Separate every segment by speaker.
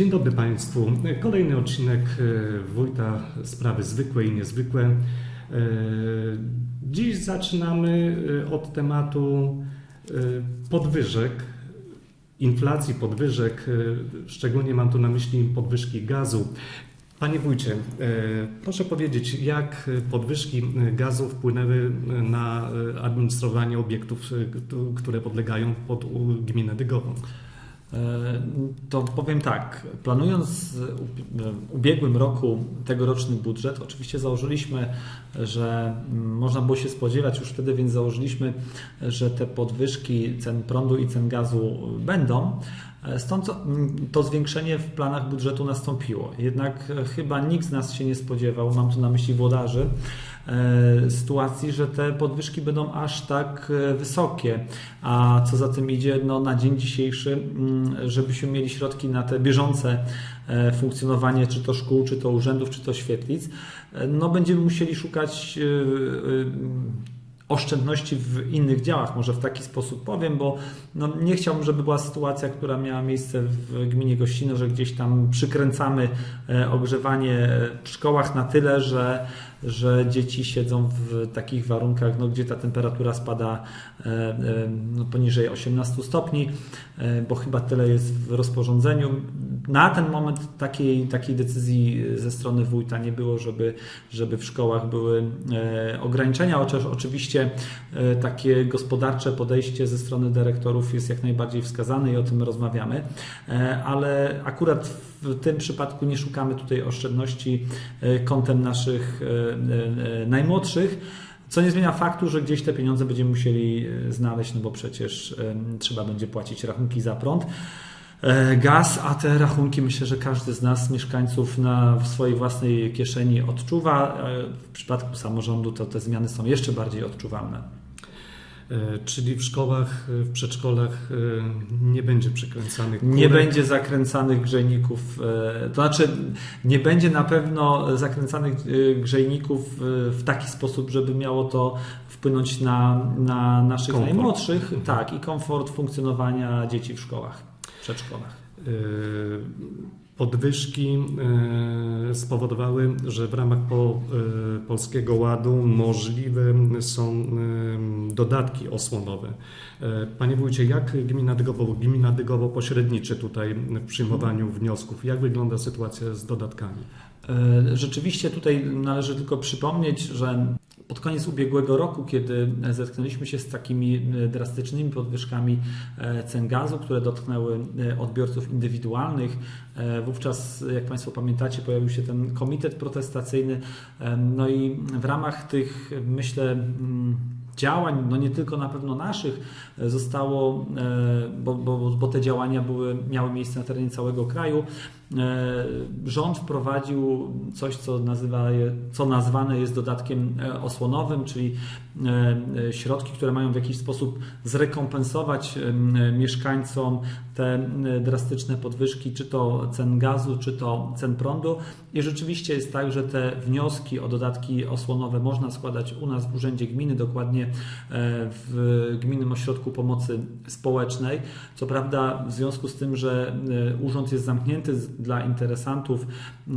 Speaker 1: Dzień dobry Państwu. Kolejny odcinek e, Wójta Sprawy Zwykłe i Niezwykłe. E, Dziś zaczynamy e, od tematu podwyżek, inflacji, podwyżek. Szczególnie mam tu na myśli podwyżki gazu. Panie Wójcie, proszę powiedzieć, jak podwyżki gazu wpłynęły na administrowanie obiektów, które podlegają pod gminę Dygową?
Speaker 2: E, to powiem tak, planując w ubiegłym roku tegoroczny budżet, oczywiście założyliśmy, że można było się spodziewać już wtedy, więc założyliśmy, że te podwyżki cen prądu i cen gazu będą. E, stąd to zwiększenie w planach budżetu nastąpiło. Jednak chyba nikt z nas się nie spodziewał, mam tu na myśli włodarzy, sytuacji, że te podwyżki będą aż tak e, wysokie. A co za tym idzie, no, na dzień dzisiejszy, mm, żebyśmy mieli środki na te bieżące e, funkcjonowanie czy to szkół, czy to urzędów, czy to świetlic, no będziemy musieli szukać oszczędności w innych działach, może w taki sposób powiem, bo no nie chciałbym, żeby była sytuacja, która miała miejsce w gminie Gościno, że gdzieś tam przykręcamy ogrzewanie w szkołach na tyle, że że dzieci siedzą w takich warunkach, no, gdzie ta temperatura spada e, e, no, poniżej 18 stopni, e, bo chyba tyle jest w rozporządzeniu. Na ten moment takiej, takiej decyzji ze strony wójta nie było, żeby, żeby w szkołach były ograniczenia, chociaż oczywiście takie gospodarcze podejście ze strony dyrektorów jest jak najbardziej wskazane i o tym rozmawiamy, ale akurat w tym przypadku nie szukamy tutaj oszczędności kątem naszych E, e, najmłodszych. Co nie zmienia faktu, że gdzieś te pieniądze będziemy musieli e, znaleźć, no bo przecież trzeba będzie płacić rachunki za prąd gaz, a te rachunki myślę, że każdy z nas, mieszkańców, na w swojej własnej kieszeni odczuwa. W przypadku samorządu to te zmiany są jeszcze bardziej odczuwalne.
Speaker 1: E, czyli w szkołach, e, w przedszkolach e, nie będzie przekręcanych
Speaker 2: kurek. Nie będzie zakręcanych grzejników, to znaczy nie będzie na pewno zakręcanych grzejników w taki sposób, żeby miało to wpłynąć na, na naszych komfort. najmłodszych, mhm. tak, i komfort funkcjonowania dzieci w szkołach, w przedszkolach
Speaker 1: podwyżki e, spowodowały, że w ramach e, Polskiego Ładu możliwe są e, dodatki osłonowe. Panie Wójcie, jak gmina Dygowo, gmina Dygowo pośredniczy tutaj w przyjmowaniu wniosków? Jak wygląda sytuacja z dodatkami?
Speaker 2: Rzeczywiście tutaj należy tylko przypomnieć, że pod koniec ubiegłego roku, kiedy zetknęliśmy się z takimi e, drastycznymi podwyżkami e, cen gazu, które dotknęły e, odbiorców indywidualnych, wówczas, jak Państwo pamiętacie, pojawił się ten komitet protestacyjny. No i w ramach tych, myślę, mm, działań, no nie tylko na pewno naszych, zostało, bo, bo, bo te działania były, miały miejsce na terenie całego kraju, E, rząd wprowadził coś, co, nazywa, co nazwane jest dodatkiem e, osłonowym, czyli e, środki, które mają w jakiś sposób zrekompensować mieszkańcom te drastyczne podwyżki, czy to cen gazu, czy to cen prądu. I rzeczywiście jest tak, że te wnioski o dodatki osłonowe można składać u nas w Urzędzie Gminy, dokładnie w Gminnym Ośrodku Pomocy Społecznej. Co prawda, w związku z tym, że urząd jest zamknięty dla interesantów, e,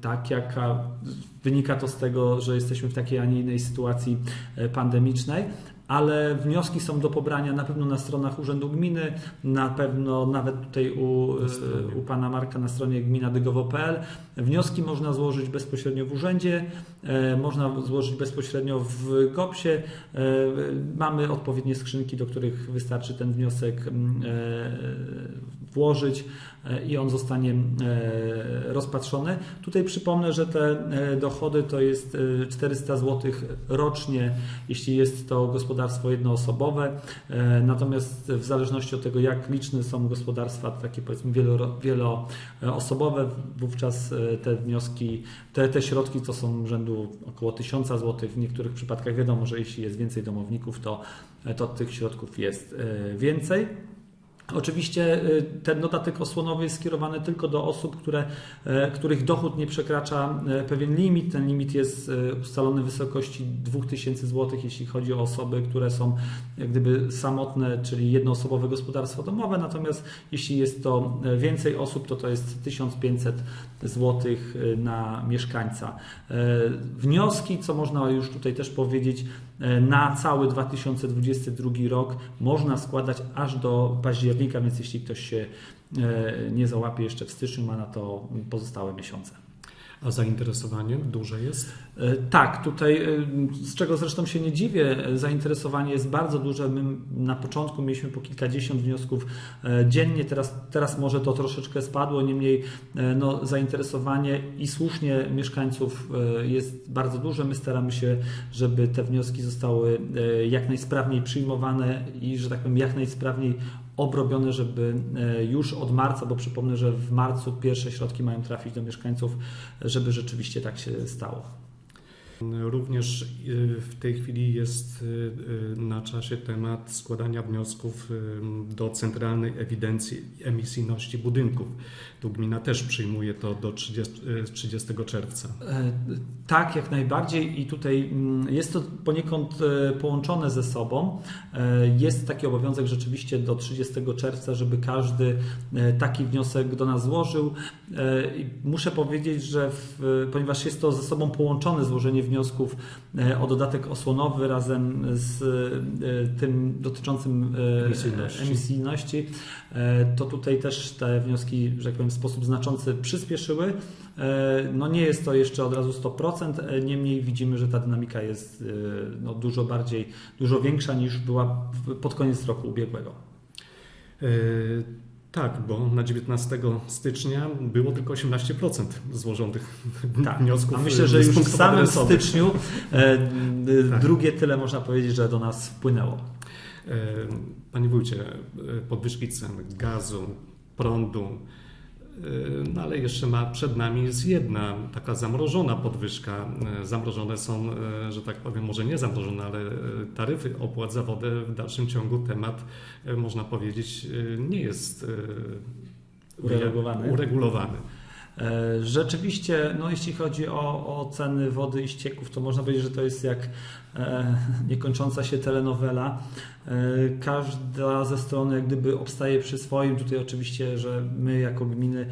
Speaker 2: tak jak wynika to z tego, że jesteśmy w takiej, a nie innej sytuacji e, pandemicznej, ale wnioski są do pobrania na pewno na stronach Urzędu Gminy, na pewno nawet tutaj u, u pana Marka na stronie gminadygowo.pl. Wnioski można złożyć bezpośrednio w urzędzie, e, można złożyć bezpośrednio w GOPS-ie. E, mamy odpowiednie skrzynki, do których wystarczy ten wniosek mm, e, włożyć i on zostanie rozpatrzony. Tutaj przypomnę, że te dochody to jest 400 zł rocznie, jeśli jest to gospodarstwo jednoosobowe, e, natomiast w zależności od tego, jak liczne są gospodarstwa, takie powiedzmy wieloosobowe, wówczas e, te wnioski, te, te środki to są rzędu około 1000 zł. W niektórych przypadkach wiadomo, że jeśli jest więcej domowników, to, to tych środków jest e, więcej. Oczywiście y, ten dodatek osłonowy jest skierowany tylko do osób, które, e, których dochód nie przekracza e, pewien limit. Ten limit jest e, ustalony w wysokości 2000 zł, jeśli chodzi o osoby, które są jak gdyby samotne, czyli jednoosobowe gospodarstwo domowe. Natomiast jeśli jest to więcej osób, to to jest 1500 zł na mieszkańca. Wnioski, co można już tutaj też powiedzieć, na cały 2022 rok można składać aż do października, więc jeśli ktoś się e, nie załapie jeszcze w styczniu, ma na to pozostałe miesiące.
Speaker 1: A zainteresowanie duże jest?
Speaker 2: E, tak, tutaj, e, z czego zresztą się nie dziwię, zainteresowanie jest bardzo duże. My na początku mieliśmy po kilkadziesiąt wniosków dziennie, teraz, teraz może to troszeczkę spadło, niemniej no, zainteresowanie i słusznie mieszkańców jest bardzo duże. My staramy się, żeby te wnioski zostały jak najsprawniej przyjmowane i, że tak powiem, jak najsprawniej obrobione, żeby e, już od marca, bo przypomnę, że w marcu pierwsze środki mają trafić do mieszkańców, żeby rzeczywiście tak się stało.
Speaker 1: Również y, w tej chwili jest y, y, na czasie temat składania wniosków do Centralnej Ewidencji Emisyjności Budynków. Tu gmina też przyjmuje to do 30, 30 czerwca. E,
Speaker 2: tak, jak najbardziej i tutaj mm, jest to poniekąd e, połączone ze sobą. E, jest taki obowiązek rzeczywiście do 30 czerwca, żeby każdy taki wniosek do nas złożył. Muszę powiedzieć, że w, ponieważ jest to ze sobą połączone złożenie wniosków e, o dodatek osłonowy razem z e, tym dotyczącym e, emisyjności. emisyjności, to tutaj też te wnioski, że tak powiem, w sposób znaczący przyspieszyły. No nie jest to jeszcze od razu 100%, niemniej widzimy, że ta dynamika jest no, dużo bardziej, dużo większa niż była pod koniec roku ubiegłego.
Speaker 1: Tak, bo na 19 stycznia było tylko 18% złożonych tak. wniosków.
Speaker 2: A myślę, że już w samym styczniu e, tak. drugie tyle można powiedzieć, że do nas wpłynęło.
Speaker 1: E, panie wójcie, e, podwyżki cen gazu, prądu, no ale jeszcze ma przed nami jest jedna taka zamrożona podwyżka. Y, zamrożone są, y, że tak powiem, może nie zamrożone, ale taryfy opłat za wodę w dalszym ciągu temat, można powiedzieć, nie jest
Speaker 2: uregulowany.
Speaker 1: uregulowany.
Speaker 2: E, rzeczywiście, no jeśli chodzi o, o ceny wody i ścieków, to można powiedzieć, że to jest jak e, niekończąca się telenowela. E, każda ze stron jak gdyby obstaje przy swoim. Tutaj oczywiście, że my jako gminy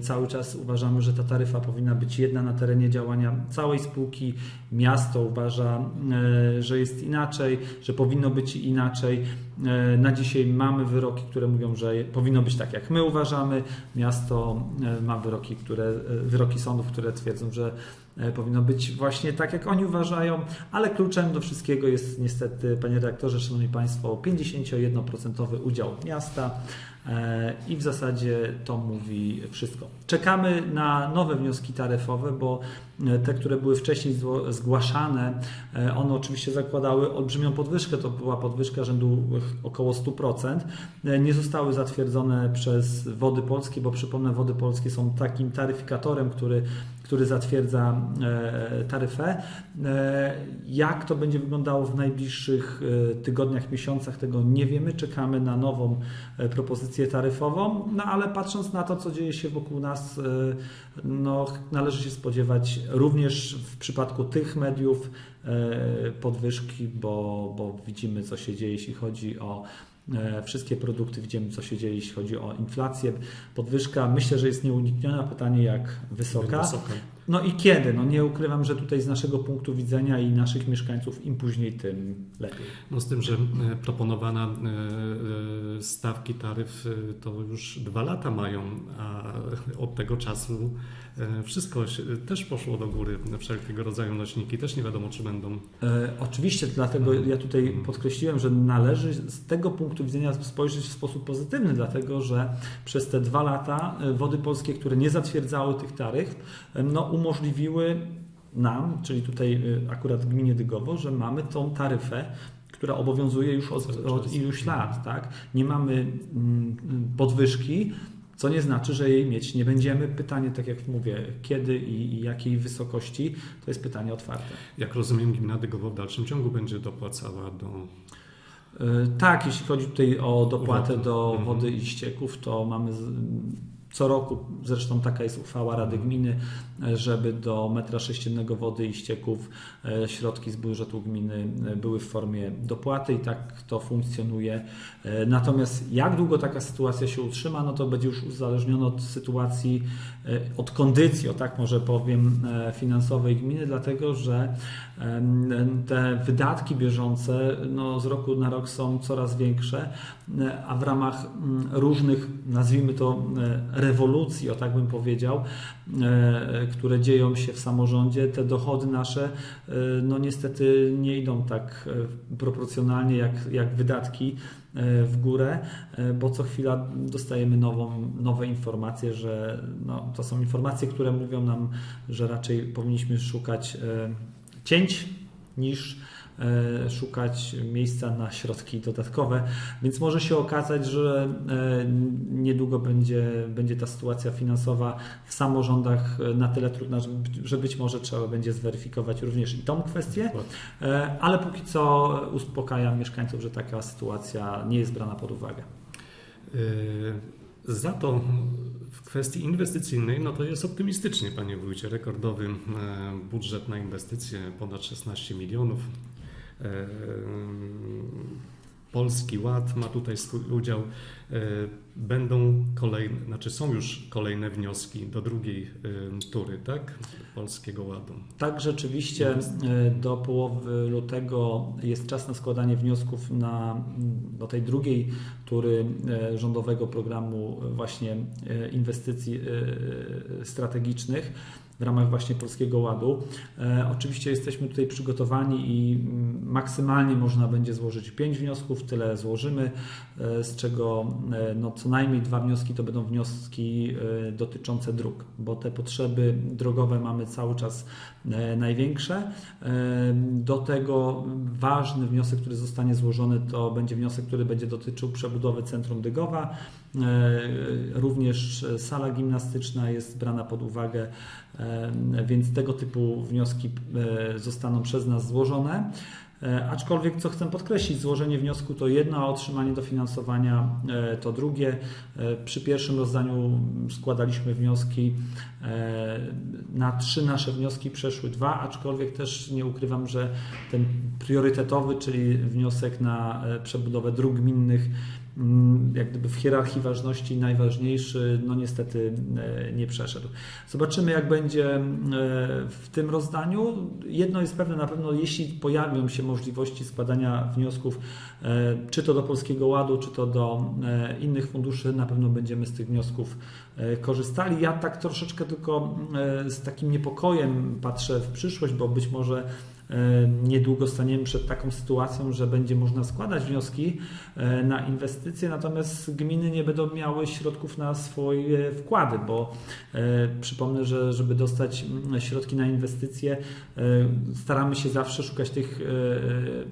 Speaker 2: cały czas uważamy, że ta taryfa powinna być jedna na terenie działania całej spółki. Miasto uważa, że jest inaczej, że powinno być inaczej. Na dzisiaj mamy wyroki, które mówią, że powinno być tak, jak my uważamy. Miasto ma wyroki, które, wyroki sądów, które twierdzą, że E, powinno być właśnie tak, jak oni uważają, ale kluczem do wszystkiego jest niestety, panie redaktorze, szanowni państwo, 51% udział miasta e, i w zasadzie to mówi wszystko. Czekamy na nowe wnioski taryfowe, bo e, te, które były wcześniej zgłaszane, one oczywiście zakładały olbrzymią podwyżkę, to była podwyżka rzędu około 100%. Nie zostały zatwierdzone przez Wody Polskie, bo przypomnę, Wody Polskie są takim taryfikatorem, który który zatwierdza e, taryfę. E, jak to będzie wyglądało w najbliższych e, tygodniach, miesiącach, tego nie wiemy. Czekamy na nową propozycję taryfową, no ale patrząc na to, co dzieje się wokół nas, no, należy się spodziewać również w przypadku tych mediów podwyżki, bo, bo widzimy, co się dzieje, jeśli chodzi o wszystkie produkty, widzimy co się dzieje, jeśli chodzi o inflację. Podwyżka myślę, że jest nieunikniona. Pytanie jak wysoka. wysoka. No i kiedy? No nie ukrywam, że tutaj z naszego punktu widzenia i naszych mieszkańców im później, tym lepiej.
Speaker 1: No z tym, że e, proponowana e, stawki taryf to już dwa lata mają, a od tego czasu E, wszystko też poszło do góry, wszelkiego rodzaju nośniki, też nie wiadomo, czy będą.
Speaker 2: E, oczywiście, dlatego ja tutaj podkreśliłem, że należy z tego punktu widzenia spojrzeć w sposób pozytywny, dlatego że przez te dwa lata e, wody polskie, które nie zatwierdzały tych taryf, no, umożliwiły nam, czyli tutaj akurat gminie Dygowo, że mamy tą taryfę, która obowiązuje już od, od iluś lat. Tak? Nie mamy mm, podwyżki, co nie znaczy, że jej mieć nie będziemy. Pytanie, tak jak mówię, kiedy i, i jakiej wysokości, to jest pytanie otwarte.
Speaker 1: Jak rozumiem, gmina Dygowo w dalszym ciągu będzie dopłacała do
Speaker 2: Tak, jeśli chodzi tutaj o dopłatę do
Speaker 1: Mhm.
Speaker 2: wody i ścieków, to mamy co roku, zresztą taka jest uchwała Rady Gminy, żeby do metra sześciennego wody i ścieków e, środki z budżetu gminy e, były w formie dopłaty i tak to funkcjonuje. E, Natomiast jak długo taka sytuacja się utrzyma, no to będzie już uzależnione od sytuacji, od kondycji, o tak może powiem, finansowej gminy, dlatego że te wydatki bieżące no, z roku na rok są coraz większe, a w ramach mm, różnych, nazwijmy to, rewolucji, o tak bym powiedział, e, które dzieją się w samorządzie, te dochody nasze e, no niestety nie idą tak e, proporcjonalnie jak, jak wydatki e, w górę, e, bo co chwila dostajemy nową, nowe informacje, że no, to są informacje, które mówią nam, że raczej powinniśmy szukać e, cięć niż e, szukać miejsca na środki dodatkowe, więc może się okazać, że e, niedługo będzie, będzie ta sytuacja finansowa w samorządach e, na tyle trudna, że, być może trzeba będzie zweryfikować również i tą kwestię, e, ale póki co uspokajam mieszkańców, że taka sytuacja nie jest brana pod uwagę.
Speaker 1: Za to w kwestii inwestycyjnej, no to jest optymistycznie, panie wójcie. Rekordowy e, budżet na inwestycje ponad 16 milionów. Polski Ład ma tutaj swój udział. E, Będą kolejne, znaczy są już kolejne wnioski do drugiej tury, tak? Polskiego Ładu.
Speaker 2: Tak, rzeczywiście e, do połowy lutego jest czas na składanie wniosków na, do tej drugiej tury e, rządowego programu właśnie inwestycji strategicznych w ramach właśnie Polskiego Ładu. E, Oczywiście jesteśmy tutaj przygotowani i mm, maksymalnie można będzie złożyć pięć wniosków, tyle złożymy, e, z czego e, no, co najmniej dwa wnioski to będą wnioski dotyczące dróg, bo te potrzeby drogowe mamy cały czas największe. Do tego ważny wniosek, który zostanie złożony, to będzie wniosek, który będzie dotyczył przebudowy centrum Dygowa. E, Również sala gimnastyczna jest brana pod uwagę, e, więc tego typu wnioski e, zostaną przez nas złożone. Aczkolwiek, co chcę podkreślić, złożenie wniosku to jedno, a otrzymanie dofinansowania to drugie. Przy pierwszym rozdaniu składaliśmy wnioski. Na trzy nasze wnioski przeszły dwa, aczkolwiek też nie ukrywam, że ten priorytetowy, czyli wniosek na przebudowę dróg gminnych, jak gdyby w hierarchii ważności najważniejszy, no niestety e, nie przeszedł. Zobaczymy, jak będzie e, w tym rozdaniu. Jedno jest pewne, na pewno jeśli pojawią się możliwości składania wniosków, e, czy to do Polskiego Ładu, czy to do innych funduszy, na pewno będziemy z tych wniosków korzystali. Ja tak troszeczkę tylko z takim niepokojem patrzę w przyszłość, bo być może niedługo staniemy przed taką sytuacją, że będzie można składać wnioski e, na inwestycje, natomiast gminy nie będą miały środków na swoje wkłady, bo e, przypomnę, że żeby dostać mm, środki na inwestycje, e, staramy się zawsze szukać tych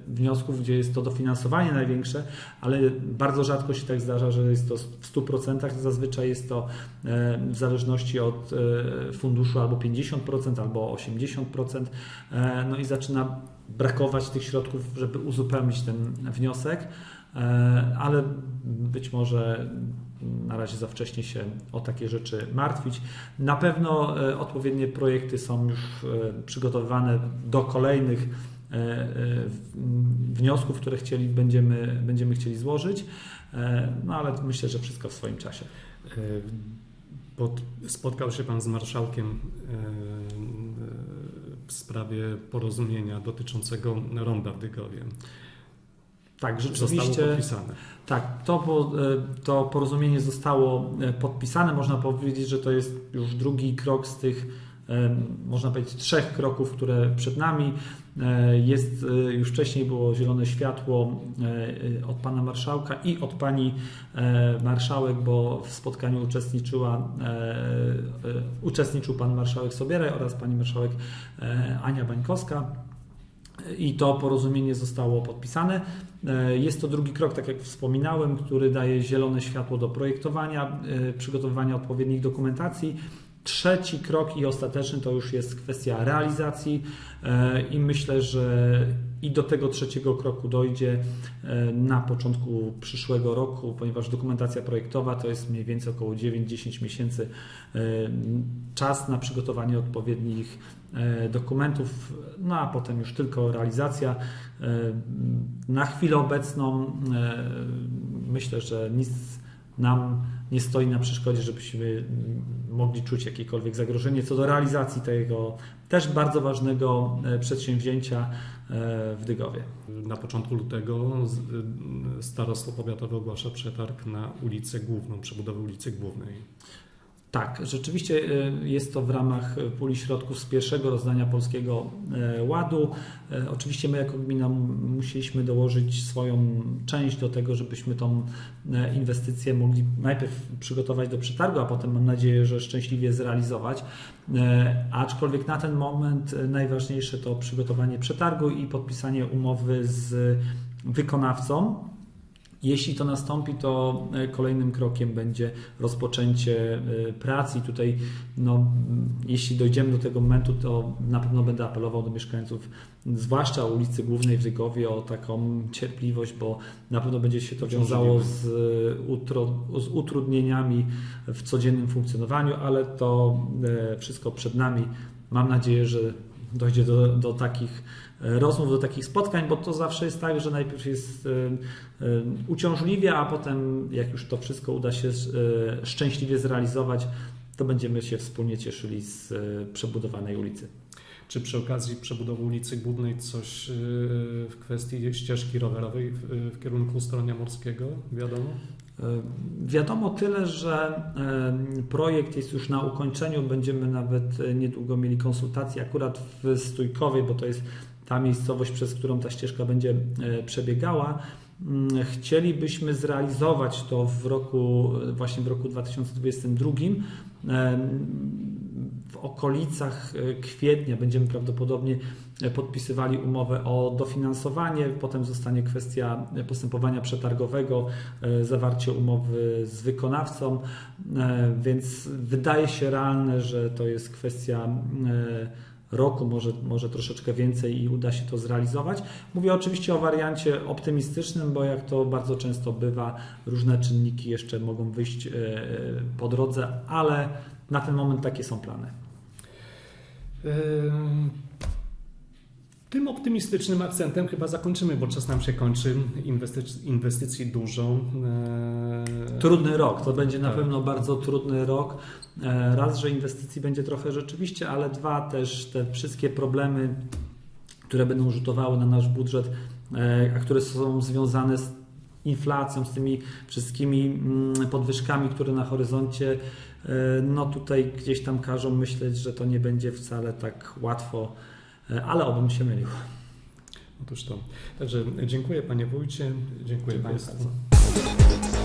Speaker 2: wniosków, gdzie jest to dofinansowanie największe, ale bardzo rzadko się tak zdarza, że jest to w 100%. Zazwyczaj jest to w zależności od funduszu albo 50%, albo 80%. E, No i zaczyna brakować tych środków, żeby uzupełnić ten wniosek, e, ale być może na razie za wcześnie się o takie rzeczy martwić. Na pewno e, odpowiednie projekty są już e, przygotowywane do kolejnych wniosków, które chcieli, będziemy, będziemy chcieli złożyć, no ale myślę, że wszystko w swoim czasie.
Speaker 1: Pod, spotkał się Pan z marszałkiem w sprawie porozumienia dotyczącego ronda w Dygowie.
Speaker 2: Tak,
Speaker 1: Zostało
Speaker 2: rzeczywiście.
Speaker 1: podpisane.
Speaker 2: Tak, to, po- to porozumienie zostało e, podpisane. Można powiedzieć, że to jest już drugi krok z tych, e, można powiedzieć, trzech kroków, które przed nami. E, Jest, e, już wcześniej było zielone światło e, od pana marszałka i od pani marszałek, bo w spotkaniu uczestniczyła, uczestniczył pan marszałek Sobieraj oraz pani marszałek Ania Bańkowska. I to porozumienie zostało podpisane. Jest to drugi krok, tak jak wspominałem, który daje zielone światło do projektowania, przygotowywania odpowiednich dokumentacji. Trzeci krok i ostateczny to już jest kwestia realizacji e, i myślę, że I do tego trzeciego kroku dojdzie e, na początku przyszłego roku, ponieważ dokumentacja projektowa to jest mniej więcej około 9-10 miesięcy e, czas na przygotowanie odpowiednich dokumentów, no a potem już tylko realizacja. Na chwilę obecną myślę, że nic nam nie stoi na przeszkodzie, żebyśmy mogli czuć jakiekolwiek zagrożenie co do realizacji tego też bardzo ważnego e, przedsięwzięcia e, w Dygowie.
Speaker 1: Na początku lutego y, starostwo powiatowe ogłasza przetarg na ulicę główną, przebudowę ulicy Głównej.
Speaker 2: Tak, rzeczywiście e, jest to w ramach puli środków z pierwszego rozdania Polskiego e, Ładu. E, Oczywiście my jako gmina musieliśmy dołożyć swoją część do tego, żebyśmy tą inwestycję mogli najpierw przygotować do przetargu, a potem mam nadzieję, że szczęśliwie zrealizować. Aczkolwiek na ten moment najważniejsze to przygotowanie przetargu i podpisanie umowy z wykonawcą. Jeśli to nastąpi, to e, kolejnym krokiem będzie rozpoczęcie e, prac i tutaj, no, jeśli dojdziemy do tego momentu, to na pewno będę apelował do mieszkańców, zwłaszcza ulicy Głównej w Dygowie, o taką cierpliwość, bo na pewno będzie się to wiązało z, e, z utrudnieniami w codziennym funkcjonowaniu, ale to wszystko przed nami. Mam nadzieję, że dojdzie do, do takich e, rozmów, do takich spotkań, bo to zawsze jest tak, że najpierw jest e, e, uciążliwie, a potem jak już to wszystko uda się szczęśliwie zrealizować, to będziemy się wspólnie cieszyli z przebudowanej ulicy.
Speaker 1: Czy przy okazji przebudowy ulicy Głównej coś y, w kwestii ścieżki rowerowej w, w kierunku Stronia Morskiego wiadomo?
Speaker 2: E, Wiadomo tyle, że projekt jest już na ukończeniu. Będziemy nawet niedługo mieli konsultacje akurat w Stójkowie, bo to jest ta miejscowość, przez którą ta ścieżka będzie przebiegała. Chcielibyśmy zrealizować to w roku, właśnie w roku 2022. E, W okolicach e, kwietnia będziemy prawdopodobnie e, podpisywali umowę o dofinansowanie, potem zostanie kwestia postępowania przetargowego, e, zawarcie umowy z wykonawcą, e, więc wydaje się realne, że to jest kwestia e, roku, może, może troszeczkę więcej i uda się to zrealizować. Mówię oczywiście o wariancie optymistycznym, bo jak to bardzo często bywa, różne czynniki jeszcze mogą wyjść e, po drodze, ale na ten moment takie są plany.
Speaker 1: Ym, Tym optymistycznym akcentem chyba zakończymy, bo czas nam się kończy. Inwestyc- inwestycji dużo. Eee,
Speaker 2: Trudny rok, to będzie na
Speaker 1: Tak.
Speaker 2: pewno bardzo trudny rok. E, Raz, że inwestycji będzie trochę rzeczywiście, ale dwa, też te wszystkie problemy, które będą rzutowały na nasz budżet, e, a które są związane z inflacją, z tymi wszystkimi mm, podwyżkami, które na horyzoncie, e, no tutaj gdzieś tam każą myśleć, że to nie będzie wcale tak łatwo, e, ale obym się mylił.
Speaker 1: Otóż to. Także dziękuję Panie Wójcie, dziękuję
Speaker 2: Dziękuję
Speaker 1: Państwu.
Speaker 2: bardzo.